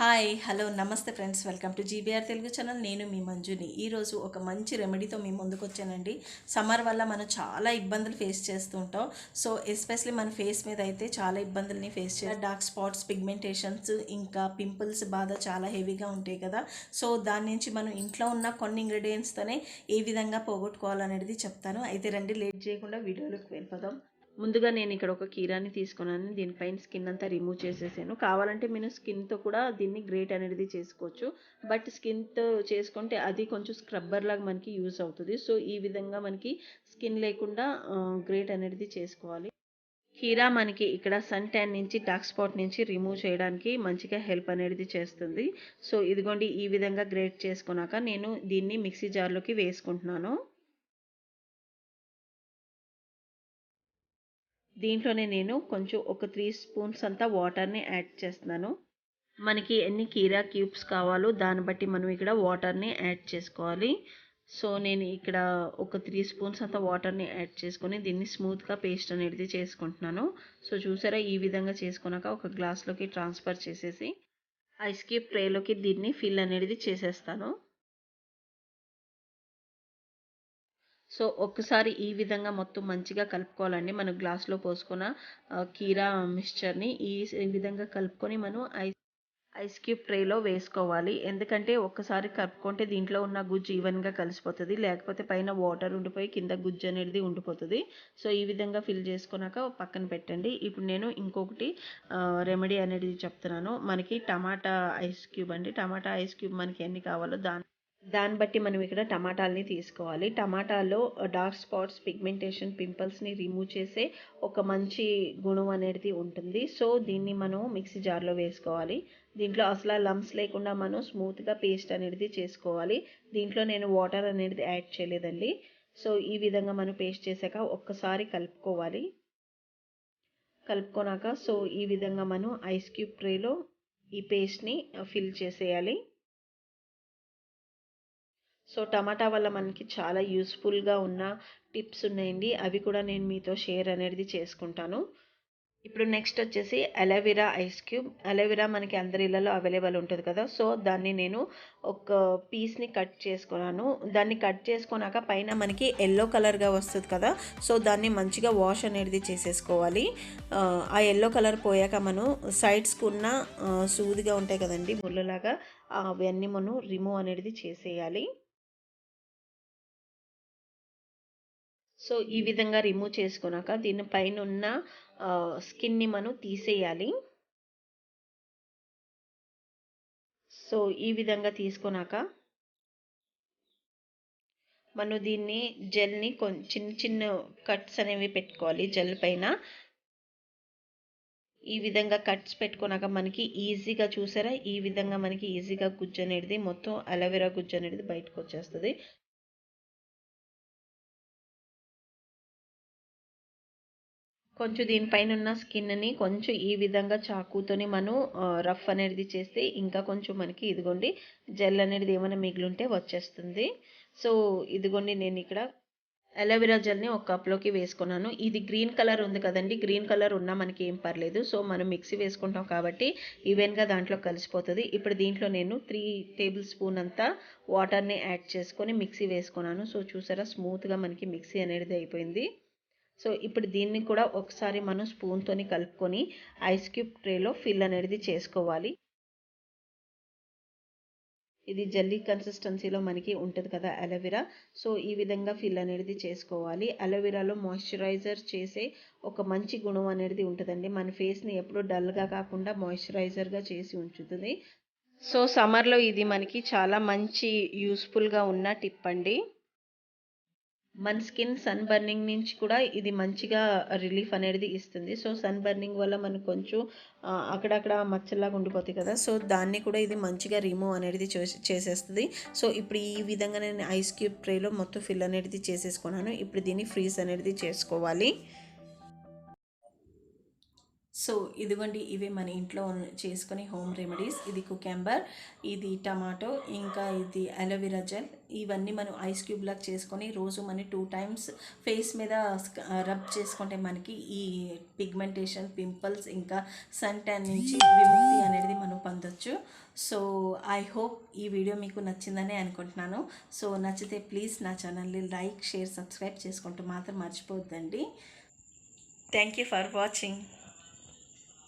Hi hello నమస్తే friends. Welcome to GBR Telugu channel. నేను మీ మంజుని. ఈరోజు ఒక మంచి రెమెడీతో మీ ముందుకు వచ్చానండి. సమ్మర్ వల్ల మనం చాలా ఇబ్బందులు ఫేస్ చేస్తూ ఉంటాం. సో ఎస్పెషలీ మన ఫేస్ మీద అయితే చాలా ఇబ్బందుల్ని ఫేస్ చేయాలి డార్క్ స్పాట్స్ పిగ్మెంటేషన్స్ ఇంకా పింపుల్స్ బాధ చాలా హెవీగా ఉంటాయి కదా. సో దాని నుంచి మనం ఇంట్లో ఉన్న కొన్ని ఇంగ్రీడియంట్స్తోనే ఏ విధంగా పోగొట్టుకోవాలనేది చెప్తాను. అయితే రండి లేట్ చేయకుండా వీడియోలోకి వెళ్ళిపోదాం. ముందుగా నేను ఇక్కడ ఒక కీరాని తీసుకున్నాను. దీనిపైన స్కిన్ అంతా రిమూవ్ చేసేసాను. కావాలంటే మీరు స్కిన్తో కూడా దీన్ని గ్రేట్ అనేది చేసుకోవచ్చు. బట్ స్కిన్తో చేసుకుంటే అది కొంచెం స్క్రబ్బర్ లాగా మనకి యూజ్ అవుతుంది. సో ఈ విధంగా మనకి స్కిన్ లేకుండా గ్రేట్ అనేది చేసుకోవాలి. కీరా మనకి ఇక్కడ సన్ ట్యాన్ నుంచి డార్క్ స్పాట్ నుంచి రిమూవ్ చేయడానికి మంచిగా హెల్ప్ అనేది చేస్తుంది. సో ఇదిగోండి ఈ విధంగా గ్రేట్ చేసుకున్నాక నేను దీన్ని మిక్సీ జార్లోకి వేసుకుంటున్నాను. దీంట్లోనే నేను కొంచెం ఒక త్రీ స్పూన్స్ అంతా వాటర్ని యాడ్ చేస్తున్నాను. మనకి ఎన్ని కీరా క్యూబ్స్ కావాలో దాన్ని బట్టి మనం ఇక్కడ వాటర్ని యాడ్ చేసుకోవాలి. సో నేను ఇక్కడ ఒక త్రీ స్పూన్స్ అంత వాటర్ని యాడ్ చేసుకొని దీన్ని స్మూత్గా పేస్ట్ అనేది చేసుకుంటున్నాను. సో చూసారా ఈ విధంగా చేసుకున్నాక ఒక గ్లాస్లోకి ట్రాన్స్ఫర్ చేసేసి ఐస్ క్యూబ్ ట్రేలోకి దీన్ని ఫిల్ అనేది చేసేస్తాను. సో ఒక్కసారి ఈ విధంగా మొత్తం మంచిగా కలుపుకోవాలండి. మనం గ్లాస్లో పోసుకున్న కీరా మిక్స్చర్ని ఈ విధంగా కలుపుకొని మనం ఐస్ ఐస్ క్యూబ్ ట్రేలో వేసుకోవాలి. ఎందుకంటే ఒక్కసారి కలుపుకుంటే దీంట్లో ఉన్న గుజ్జు ఈవెన్గా కలిసిపోతుంది. లేకపోతే పైన వాటర్ ఉండిపోయి కింద గుజ్జు అనేది ఉండిపోతుంది. సో ఈ విధంగా ఫిల్ చేసుకున్నాక పక్కన పెట్టండి. ఇప్పుడు నేను ఇంకొకటి రెమెడీ అనేది చెప్తున్నాను. మనకి టమాటా ఐస్ క్యూబ్ అండి. టమాటా ఐస్ క్యూబ్ మనకి ఎన్ని కావాలో దాని దాన్ని బట్టి మనం ఇక్కడ టమాటాలని తీసుకోవాలి. టమాటాలో డార్క్ స్పాట్స్ పిగ్మెంటేషన్ పింపుల్స్ని రిమూవ్ చేసే ఒక మంచి గుణం అనేది ఉంటుంది. సో దీన్ని మనం మిక్సీ జార్లో వేసుకోవాలి. దీంట్లో అసలు లమ్స్ లేకుండా మనం స్మూత్గా పేస్ట్ అనేది చేసుకోవాలి. దీంట్లో నేను వాటర్ అనేది యాడ్ చేయలేదండి. సో ఈ విధంగా మనం పేస్ట్ చేశాక ఒక్కసారి కలుపుకోవాలి. కలుపుకున్నాక సో ఈ విధంగా మనం ఐస్ క్యూబ్ ట్రేలో ఈ పేస్ట్ని ఫిల్ చేసేయాలి. సో టమాటా వల్ల మనకి చాలా యూస్ఫుల్గా ఉన్న టిప్స్ ఉన్నాయండి. అవి కూడా నేను మీతో షేర్ అనేది చేసుకుంటాను. ఇప్పుడు నెక్స్ట్ వచ్చేసి అలోవెరా ఐస్ క్యూబ్. అలోవెరా మనకి అందరి ఇళ్ళలో అవైలబుల్ ఉంటుంది కదా. సో దాన్ని నేను ఒక పీస్ని కట్ చేసుకున్నాను. దాన్ని కట్ చేసుకున్నాక పైన మనకి ఎల్లో కలర్గా వస్తుంది కదా. సో దాన్ని మంచిగా వాష్ అనేది చేసేసుకోవాలి. ఆ ఎల్లో కలర్ పోయాక మనం సైడ్స్కి ఉన్న సూదిగా ఉంటాయి కదండి ముళ్ళలాగా అవన్నీ మనం రిమూవ్ అనేది చేసేయాలి. సో ఈ విధంగా రిమూవ్ చేసుకున్నాక దీనిపైన ఉన్న స్కిన్ని మనం తీసేయాలి. సో ఈ విధంగా తీసుకున్నాక మనం దీన్ని జెల్ని చిన్న చిన్న కట్స్ అనేవి పెట్టుకోవాలి జెల్ పైన. ఈ విధంగా కట్స్ పెట్టుకున్నాక మనకి ఈజీగా చూసారా? ఈ విధంగా మనకి ఈజీగా గుజ్జు అనేది మొత్తం అలోవెరా గుజ్జు అనేది బయటకు వచ్చేస్తుంది. కొంచెం దీనిపైన ఉన్న స్కిన్ని కొంచెం ఈ విధంగా చాకుతోని మనం రఫ్ అనేది చేస్తే ఇంకా కొంచెం మనకి ఇదిగోండి జెల్ అనేది ఏమైనా మిగిలింటే వచ్చేస్తుంది. సో ఇదిగోండి నేను ఇక్కడ అలోవెరా జెల్ని ఒక కప్లోకి వేసుకున్నాను. ఇది గ్రీన్ కలర్ ఉంది కదండి గ్రీన్ కలర్ ఉన్నా మనకి ఏం పర్లేదు. సో మనం మిక్సీ వేసుకుంటాం కాబట్టి ఈవెన్గా దాంట్లో కలిసిపోతుంది. ఇప్పుడు దీంట్లో నేను త్రీ టేబుల్ స్పూన్ అంతా వాటర్ని యాడ్ చేసుకొని మిక్సీ వేసుకున్నాను. సో చూసారా స్మూత్గా మనకి మిక్సీ అనేది అయిపోయింది. సో ఇప్పుడు దీన్ని కూడా ఒకసారి మనం స్పూన్తోని కలుపుకొని ఐస్ క్యూబ్ ట్రేలో ఫిల్ అనేది చేసుకోవాలి. ఇది జల్లీ కన్సిస్టెన్సీలో మనకి ఉంటుంది కదా అలోవెరా. సో ఈ విధంగా ఫిల్ అనేది చేసుకోవాలి. అలోవెరాలో మాయిశ్చరైజర్ చేసే ఒక మంచి గుణం అనేది ఉంటుందండి. మన ఫేస్ని ఎప్పుడు డల్గా కాకుండా మాయిశ్చరైజర్గా చేసి ఉంచుతుంది. సో సమ్మర్లో ఇది మనకి చాలా మంచి యూస్ఫుల్గా ఉన్న టిప్ అండి. మన స్కిన్ సన్ బర్నింగ్ నుంచి కూడా ఇది మంచిగా రిలీఫ్ అనేది ఇస్తుంది. సో సన్ బర్నింగ్ వల్ల మనకు కొంచెం అక్కడక్కడ మచ్చలాగా ఉండిపోతాయి కదా. సో దాన్ని కూడా ఇది మంచిగా రిమూవ్ అనేది చేసేస్తుంది. సో ఇప్పుడు ఈ విధంగా నేను ఐస్ క్యూబ్ ట్రేలో మొత్తం ఫిల్ అనేది చేసేసుకున్నాను. ఇప్పుడు దీన్ని ఫ్రీజ్ అనేది చేసుకోవాలి. సో ఇదిగోండి ఇవి మన ఇంట్లో చేసుకునే హోమ్ రెమెడీస్. ఇది కుకెంబర్ ఇది టమాటో ఇంకా ఇది అలోవెరా జెల్. ఇవన్నీ మనం ఐస్ క్యూబ్ లాగా చేసుకొని రోజు మన టూ టైమ్స్ ఫేస్ మీద రబ్ చేసుకుంటే మనకి ఈ పిగ్మెంటేషన్ పింపుల్స్ ఇంకా సన్ ట్యాన్ నుంచి విముక్తి అనేది మనం పొందొచ్చు. సో ఐ హోప్ ఈ వీడియో మీకు నచ్చిందని అనుకుంటున్నాను. సో నచ్చితే ప్లీజ్ నా ఛానల్ని లైక్ షేర్ సబ్స్క్రైబ్ చేసుకుంటూ మాత్రం మర్చిపోద్దండి. Thank you for watching.